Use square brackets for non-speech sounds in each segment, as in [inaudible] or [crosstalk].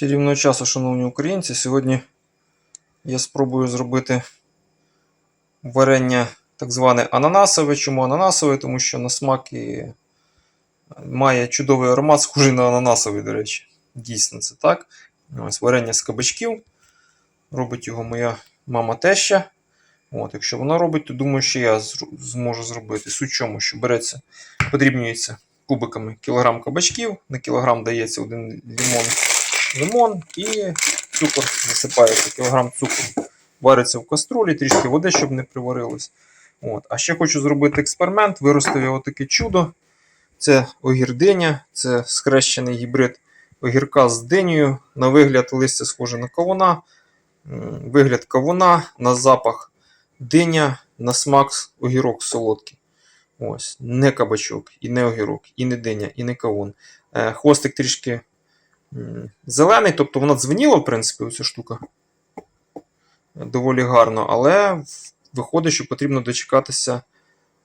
Чарівного часу, шановні українці. Сьогодні я спробую зробити варення так зване ананасове. Чому ананасове? Тому що на смак і має чудовий аромат, схожий на ананасовий, до речі. Дійсно, це так. Ось варення з кабачків. Робить його моя мама теща. От, якщо вона робить, то думаю, що я зможу зробити. Суть чому, що береться, подрібнюється кубиками кілограм кабачків, на кілограм дається один лимон, лимон і цукор засипається, кілограм цукру. Вариться в каструлі, трішки води, щоб не приварилось. От. А ще хочу зробити експеримент. Виростив я отаке чудо. Це огірдиня, це скрещений гібрид огірка з динею. На вигляд листя схоже на кавуна. Вигляд кавуна, на запах диня, на смак огірок солодкий. Ось, не кабачок, і не огірок, і не диня, і не кавун. Е, хвостик трішки зелений, тобто вона дзвеніла, в принципі, оця штука. Доволі гарно, але виходить, що потрібно дочекатися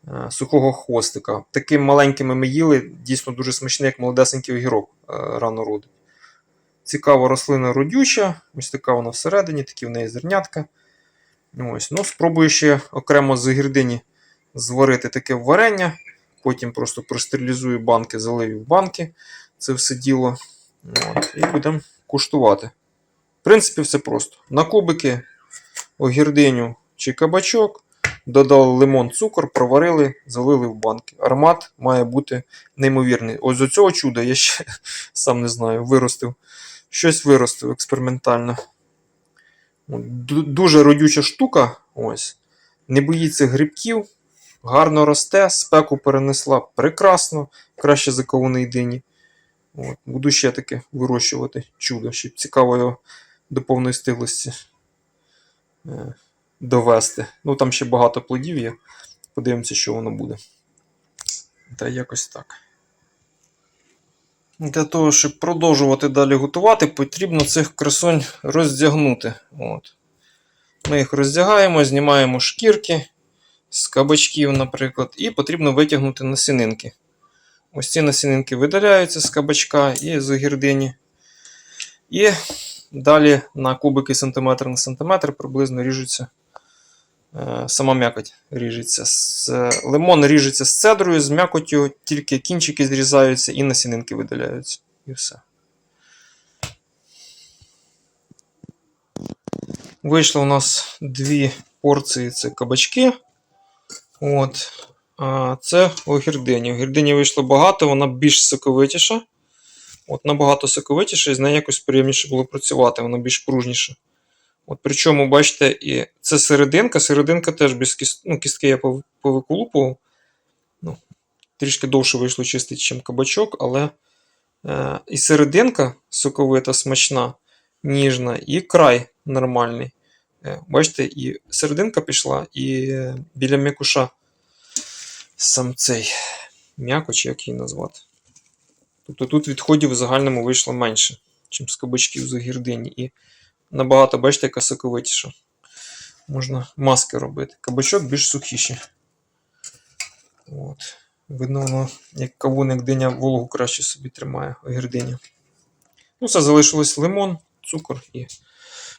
е, сухого хвостика. Такими маленькими ми їли, дійсно дуже смачний, як молодесенький огірок е, рано родить. Цікава рослина родюча, ось така вона всередині, такі в неї зернятка. Ось, ну, спробую ще окремо з гірдині зварити таке варення. Потім просто простерилізую банки, залию в банки це все діло. От, і будемо куштувати. В принципі, все просто. На кубики, огірдиню чи кабачок, додали лимон, цукор, проварили, залили в банки. Аромат має бути неймовірний. Ось до цього чуда я ще [laughs] сам не знаю, виростив. Щось виростив експериментально. Дуже родюча штука. Ось. Не боїться грибків, гарно росте, спеку перенесла прекрасно, краще за кавуни дині. От. Буду ще таке вирощувати чудо, щоб цікаво його до повної стиглості е, довести. Ну там ще багато плодів є. Подивимося, що воно буде. Та якось так. Для того, щоб продовжувати далі готувати, потрібно цих красунь роздягнути. От. Ми їх роздягаємо, знімаємо шкірки з кабачків, наприклад, і потрібно витягнути насінинки. Ось ці насінинки видаляються з кабачка і з огірдині. І далі на кубики сантиметр на сантиметр приблизно ріжуться. е, Сама м'якоть ріжеться. Лимон ріжеться з цедрою, з м'якотю, тільки кінчики зрізаються і насінинки видаляються. І все. Вийшло у нас дві порції це кабачки. От. Це огірдині. Огірдині вийшло багато, вона більш соковитіша. От набагато соковитіша, і з нею якось приємніше було працювати, вона більш пружніша. От причому, бачите, і це серединка. Серединка теж без кіст... ну, кістки я пов- повиколупував. Ну, трішки довше вийшло чистити, ніж кабачок, але е, і серединка соковита, смачна, ніжна, і край нормальний. Е, бачите, і серединка пішла, і е, біля м'якуша сам цей м'якоч, як її назвати. Тобто тут відходів в загальному вийшло менше, ніж з кабачків з огірдині. І набагато, бачите, яка соковитіша. Можна маски робити. Кабачок більш сухіший. От. Видно, воно, як кавун, як диня вологу краще собі тримає огірдиня. Ну, все, залишилось лимон, цукор і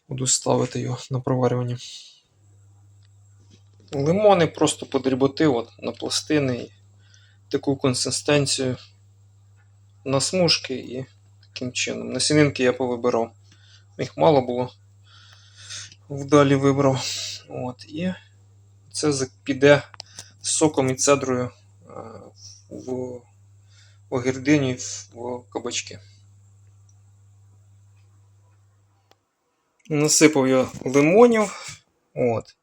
буду ставити його на проварювання. Лимони просто подріботив от, на пластини і таку консистенцію на смужки і таким чином. Насінинки я повибирав. Їх мало було. Вдалі вибрав. От, і це піде соком і цедрою е, в огірдині в кабачки. Насипав я лимонів. От.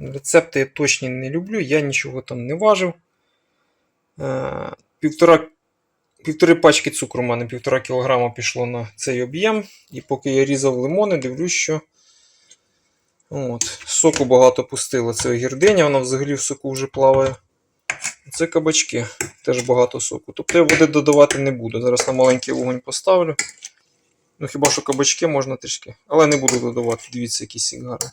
Рецепти я точні не люблю, я нічого там не важив. Е, Півтора, півтори пачки цукру у мене півтора кілограма пішло на цей об'єм. І поки я різав лимони, дивлюсь, що от, соку багато пустило. Це гірдиня, вона взагалі в соку вже плаває. Це кабачки, теж багато соку. Тобто я води додавати не буду. Зараз на маленький вогонь поставлю. Ну хіба що кабачки можна трішки. Але не буду додавати, дивіться, який сік гарний.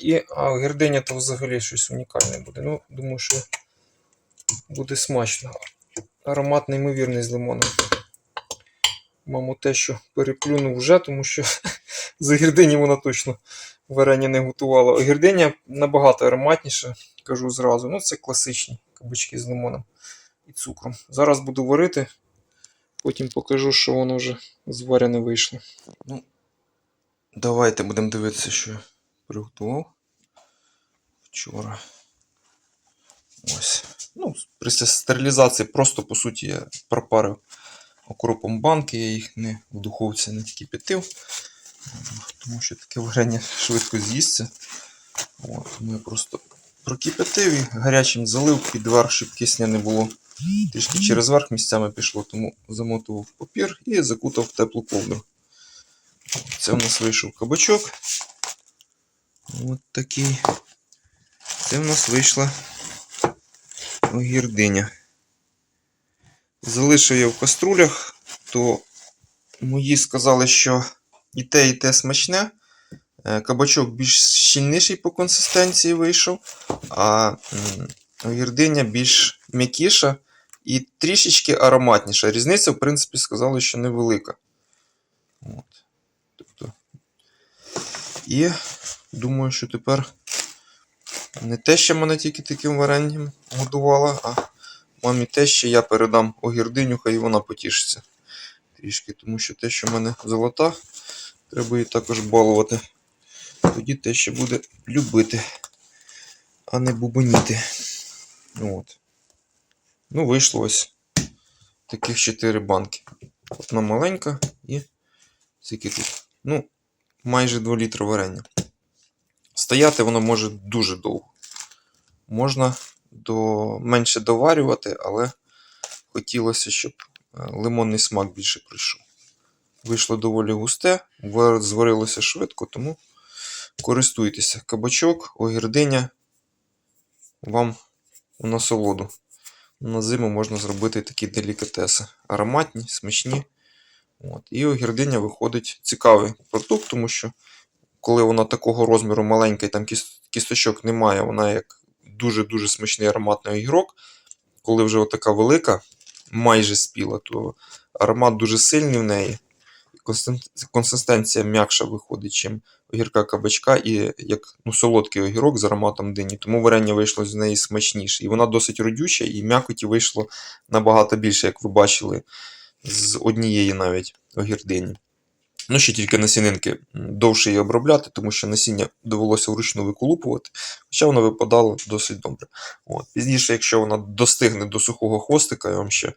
І а гірдиня то взагалі щось унікальне буде. Ну, думаю, що буде смачно. Аромат неймовірний з лимоном. Маму те, що переплюнув вже, тому що [laughs] з огірдині вона точно варення не готувала. Огірдиня набагато ароматніша, кажу зразу. Ну, це класичні кабачки з лимоном і цукром. Зараз буду варити, потім покажу, що воно вже зварене вийшло. Ну, давайте будемо дивитися, що приготував вчора. Ось. Ну, після стерилізації просто, по суті, я пропарив окропом банки, я їх не в духовці не кипятив, тому що таке варення швидко з'їсться. От, тому просто прокипятив і гарячим залив під верх, щоб кисня не було. Трішки через верх місцями пішло, тому замотував папір і закутав в теплу ковдру. Це в нас вийшов кабачок. От такий. Це в нас вийшла огірдиня. Залишив я в каструлях, то мої сказали, що і те, і те смачне. Е, Кабачок більш щільніший по консистенції вийшов, а м, огірдиня більш м'якіша і трішечки ароматніша. Різниця, в принципі, сказали, що невелика. От. Тобто. І думаю, що тепер не те, що мене тільки таким варенням годувала, а мамі те, що я передам огірдиню, хай вона потішиться трішки, тому що те, що в мене золота, треба її також балувати. Тоді те, що буде любити, а не бубоніти. От. Ну, вийшло ось таких 4 банки. Одна маленька і скільки тут. Ну, майже 2 літри варення. Стояти воно може дуже довго. Можна до... менше доварювати, але хотілося, щоб е, лимонний смак більше прийшов. Вийшло доволі густе, зварилося швидко, тому користуйтеся. Кабачок, огірдиня вам у насолоду. На зиму можна зробити такі делікатеси. Ароматні, смачні. От. І огірдиня виходить цікавий продукт, тому що коли вона такого розміру маленька і там кісточок немає, вона як дуже-дуже смачний ароматний огірок. Коли вже така велика, майже спіла, то аромат дуже сильний в неї. Консистенція м'якша виходить, чим огірка кабачка, і як ну, солодкий огірок з ароматом дині. Тому варення вийшло з неї смачніше. І вона досить родюча, і м'якоті вийшло набагато більше, як ви бачили, з однієї навіть огірдині. Ну, ще тільки насінинки довше її обробляти, тому що насіння довелося вручну виколупувати, хоча воно випадало досить добре. От. Пізніше, якщо вона достигне до сухого хвостика, я вам ще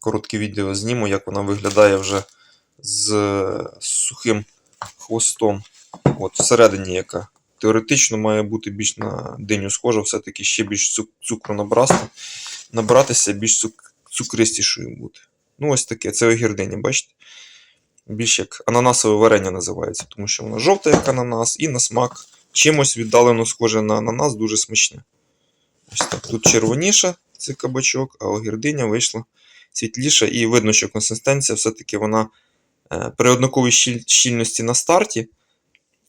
коротке відео зніму, як вона виглядає вже з е, сухим хвостом. От, всередині яка. Теоретично має бути більш на диню схожа, все-таки ще більш цук- цукру набрати, набратися, більш цук- цукристішою бути. Ну, ось таке, це огірдиня, бачите? Більш як ананасове варення називається, тому що воно жовте, як ананас, і на смак чимось віддалено схоже на ананас, дуже смачне. Ось так. Тут червоніша цей кабачок, а огірдиня вийшла світліша, і видно, що консистенція все-таки вона е, при однаковій щільності на старті,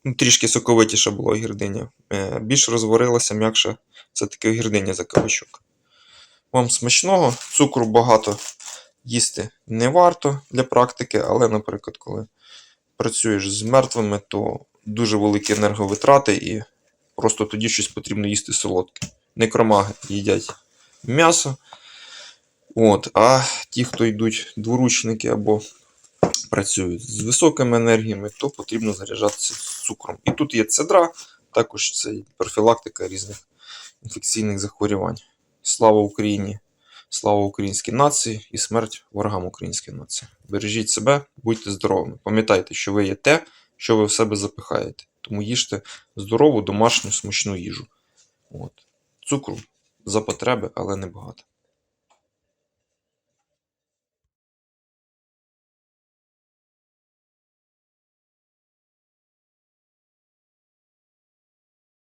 ну, трішки соковитіша була огірдиня, е, більш розварилася, м'якша все-таки огірдиня за кабачок. Вам смачного, цукру багато їсти не варто для практики, але, наприклад, коли працюєш з мертвими, то дуже великі енерговитрати і просто тоді щось потрібно їсти солодке. Некромаги їдять м'ясо. От, а ті, хто йдуть дворучники або працюють з високими енергіями, то потрібно заряджатися цукром. І тут є цедра, також це профілактика різних інфекційних захворювань. Слава Україні! Слава українській нації і смерть ворогам української нації. Бережіть себе, будьте здоровими. Пам'ятайте, що ви є те, що ви в себе запихаєте. Тому їжте здорову, домашню, смачну їжу. От. Цукру за потреби, але не багато.